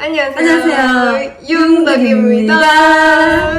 안녕하세요. 안녕하세요. 윤덕입니다.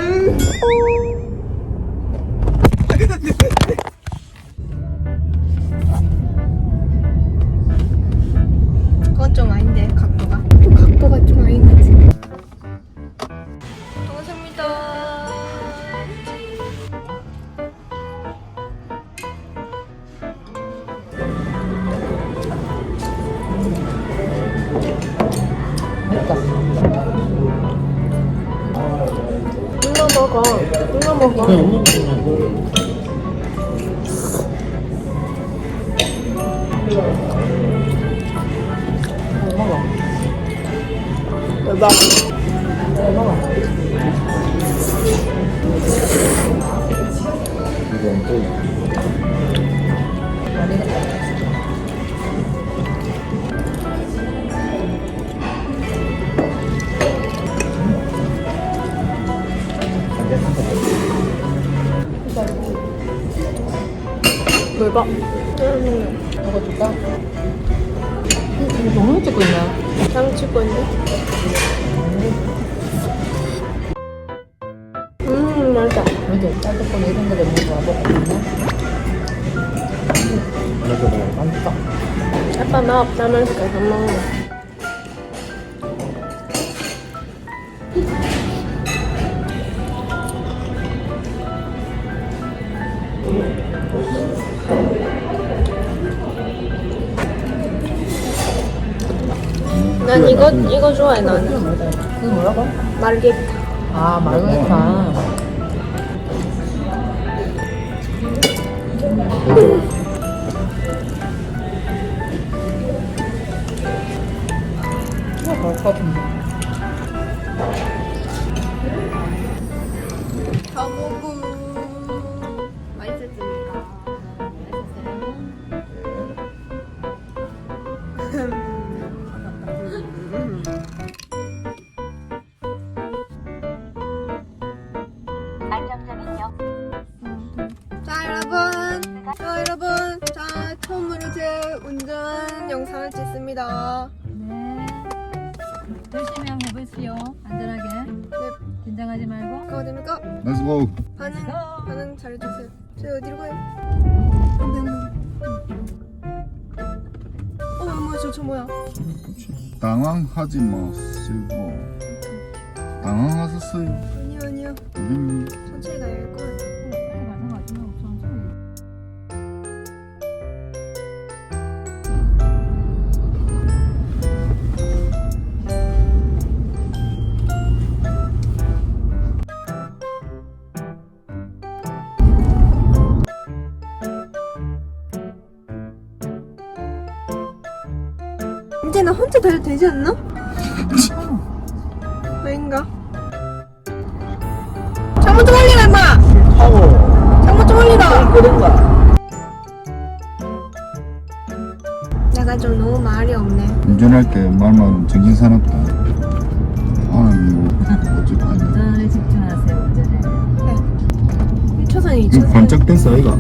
누나 먹어. 누나 먹어. 대박. 먹어 줄까? 응, 너무 찍고 있네. 장 찍고 있네. 음, 맛있다. 이제 짤떡거리 이런 거를 먹어 먹거든요. 이거 먹어. 맛있다. 아빠 나 없다면서 계속 먹는 거. 난 이거 이거 좋아해 나는 이거 뭐라고? 마르게리타 아, 마르게리타. 이거 먹을 것 같은데. 자 여러분 자 처음으로 제 운전 영상을 찍습니다 네. 열심히 한번 해보시오. 안전하게. 네 긴장하지 말고. 가도 됩니까? Let's go. 반응 고! 반응 잘해주세요 저 어디로 가요? 안돼 안돼 어 뭐야 저, 저 뭐야 당황하지 마시고 당황하셨어요. 아니요 아니요 음, 천천히 가야 할걸 이제 나 혼자 다녀도 되지 않나? 왜인가? 창문 좀 올리라 임마! 창문 좀 올리라! 내가 좀 너무 말이 없네 운전할 때 말만 정신 사납다. 아는 뭐 어찌 하냐. 운전에 집중하세요. 운전에. 1초선이 이거 2초선 번쩍 댄스 아이가?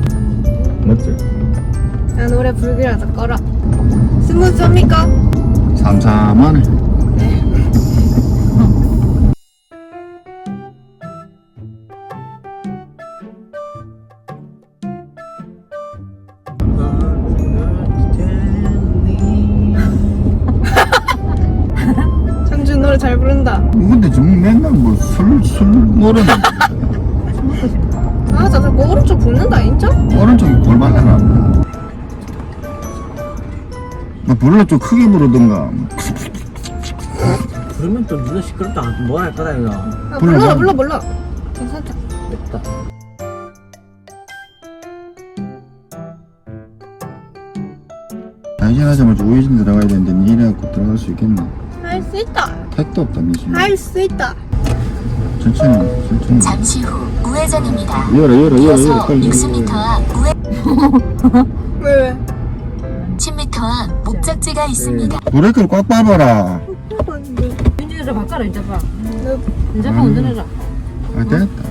맞지? 나 노래 불기라도 꺼라 스무스합니까? 삼삼하네. 장준 노래 잘 부른다 근데 좀 맨날 뭐 술 술 노래는 아, 저 자꾸 오른쪽 붓는다, 인정? 오른쪽이 골반에 나. 나 불러 좀 크게 부르던가. 부르면 또 누나 시끄럽다 뭐할 거다 이거 아, 불러, 불러, 불러. 불러, 불러. 괜찮다. 됐다 당신하자마자 우회전 들어가야 되는데 니 이래갖고 들어갈 수 있겠나? 할 수 있다. 택도 없다 니 지금. 할수 있다. 천천히 천천히. 잠시 후 우회전입니다. 열어 열어 열어 열어 빨리. 60m 앞 우회 왜, 왜? 10m 앞 목적지가 있습니다. 네. 브레이크를 꽉 밟아라. 인지해라 바꿔라 인자 봐. 인자 봐 운전해라. 아 됐다.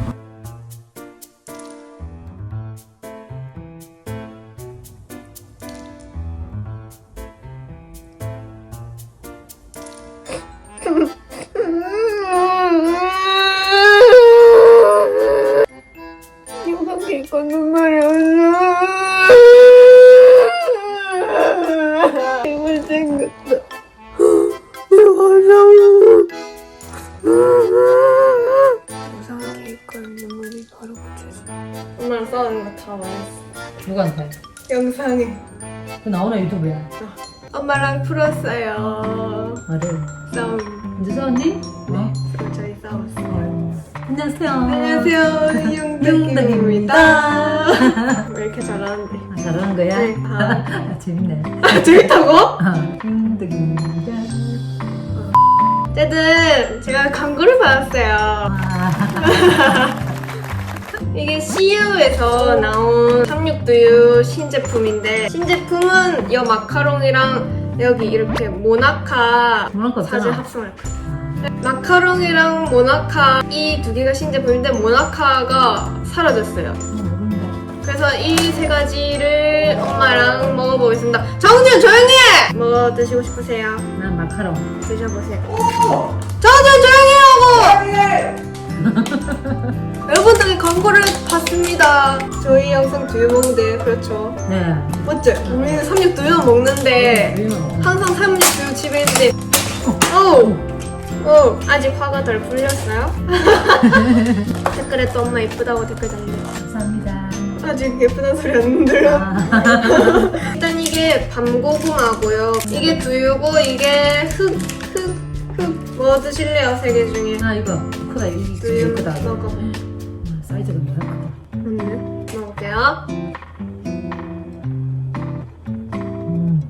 이거 밖에 있건 눈물. 누구한테? 영상에 그 나오나 유튜브야. 엄마랑 풀었어요. 말을. 싸움. 이제 싸웠니? 네. 저희 싸웠어요. 어. 안녕하세요. 안녕하세요, 융덕입니다. 왜 이렇게 잘하는데? 아, 잘하는 거야? 네. 아. 아, 재밌네. 아, 재밌다고? 아, 힘들입니다. 어쨌든 제가 광고를 받았어요. 아, 이게 CU에서 나온 삼육두유 신제품인데 신제품은 이 마카롱이랑 여기 이렇게 모나카 모나카 사진 없잖아. 합성할 거예요. 마카롱이랑 모나카 이 두 개가 신제품인데 모나카가 사라졌어요. 그래서 이 세 가지를 엄마랑 먹어보겠습니다. 정준 조용히 해! 뭐 드시고 싶으세요? 난 마카롱. 드셔보세요. 정준 조용히 하라고! 여러분들이 광고를 봤습니다. 저희 영상 두유 먹는데 그렇죠. 네. 맞죠? 우리는 삼육 두유 먹는데 우유는 항상 삼육 두유 집에 있는데 어, 어 아직 화가 덜 풀렸어요? 댓글에 또 엄마 예쁘다고 댓글 달래. 감사합니다. 아직 예쁘다는 소리 안 들려. 아, 일단 이게 밤고구마고요. 이게 두유고 이게 흑. 뭐 드실래요? 세 개 중에. 아 이거 크다. 이거 진짜 두유 크다. 먹어. 아, 사이즈가 뭐야 크다. 음, 먹을게요. 음,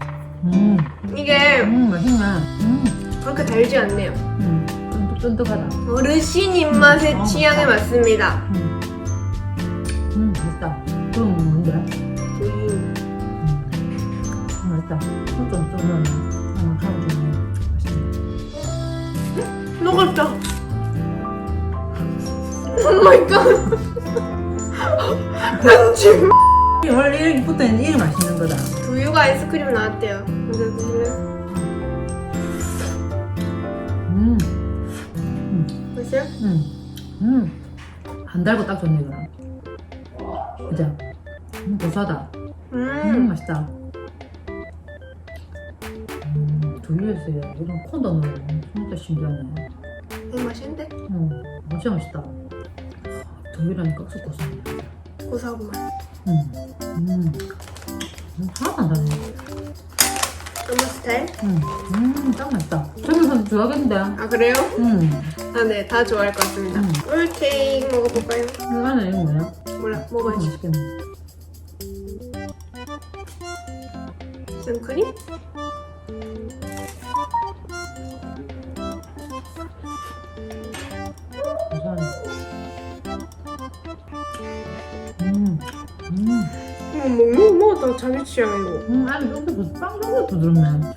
음, 이게 음, 맛있네. 음, 그렇게 달지 않네요. 음, 쫀득쫀득하다. 어르신 입맛에 음, 어, 취향에 어. 맞습니다. 음, 음, 맛있다. 그럼 뭔데? 두유. 음, 맛있다. 좀 쫀쫀하 녹았다. 오 마이 갓. 편집. 원래 이렇게 붙어 있는 이게 맛있는 거다. 두유가 아이스크림 나왔대요. 먼저? 음, 맛있어요? 음, 음. 안 달고 딱 좋네, 이거. 그죠? 음, 고소하다. 음, 음. 맛있다. 음, 두유에서 이런 콘도 넣어. 진짜 신기하네. 이 맛있는데? 음, 진짜 맛있다. 쏙 고소해. 고소하고 맛. 음, 음, 음, 하나도 안 달네. 엄마 스타일? 음, 음, 딱 맛있다. 저기서 좋아하겠는데? 아 그래요? 음, 아 네, 다 좋아할 것 같습니다. 음. 롤케이크 먹어볼까요? 이거 안에 이거 뭐야? 몰라, 먹어야지. 맛있겠네. 생크림? 먹는 거 먹었다 자기 취향이고. 음, 안에 좀더 부- 빵 정도 부드럽네.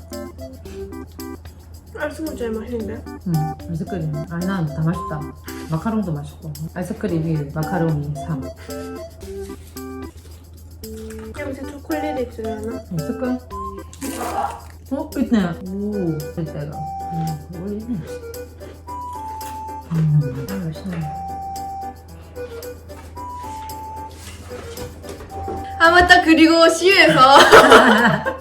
아이스크림 제일 맛있는데? 음, 아이스크림. 아니, 난 다 맛있다. 마카롱도 맛있고. 아이스크림이 마카롱이 3. 여기서 초콜릿 있으려나? 있을까? 어, 있네. 오, 이때가. 음, 원래 있네. 음, 아, 맛있네. 아 맞다. 그리고 CU에서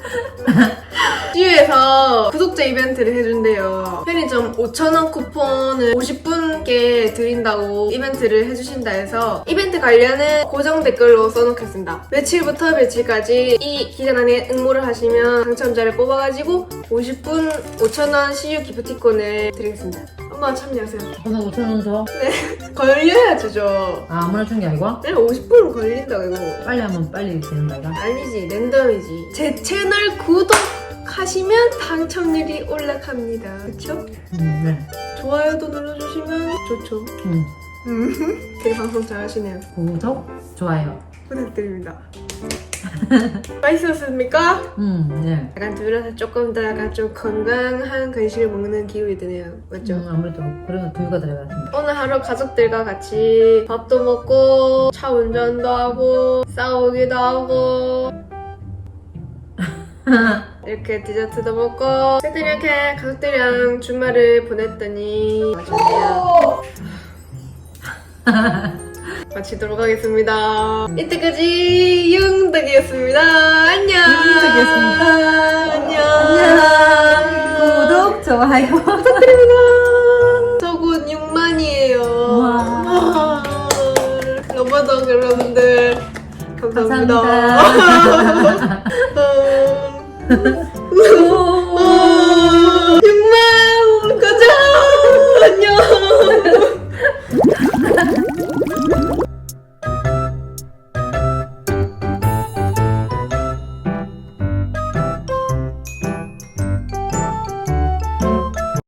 CU에서 구독자 이벤트를 해준대요. 편의점 5,000원 쿠폰을 50분께 드린다고 이벤트를 해주신다 해서 이벤트 관련은 고정 댓글로 써놓겠습니다. 며칠부터 며칠까지 이 기간 안에 응모를 하시면 당첨자를 뽑아가지고 50분 5,000원 CU 기프티콘을 드리겠습니다. 엄마 참여하세요. 오늘 5천 원 줘? 걸려야 주죠. 아, 아무나 준게 아니고? 네 50분 걸린다고. 이거 빨리 하면 빨리 되는 거야? 아니지 랜덤이지. 제 채널 구독 하시면 당첨률이 올라갑니다 그쵸? 음, 네. 좋아요도 눌러주시면 좋죠 음, 음, 되게 방송 잘하시네요 구독, 좋아요. 부탁드립니다 맛있었습니까? 음, 네. 약간 두유라서 조금 더 약간 좀 건강한 간식을 먹는 기분이 드네요 맞죠? 음, 아무래도 그런 두유가 들어갔습니다. 오늘 하루 가족들과 같이 밥도 먹고 차 운전도 하고 싸우기도 하고 이렇게 디저트도 먹고 어쨌든 이렇게 가족들이랑 주말을 보냈더니 마치도록 하겠습니다 이때까지 융덕이었습니다 안녕 융덕이었습니다. 안녕 구독, 좋아요. 부탁드립니다. 저곧 6만이에요. 와. 러버덕 여러분들 감사합니다. 감사합니다. Yeah.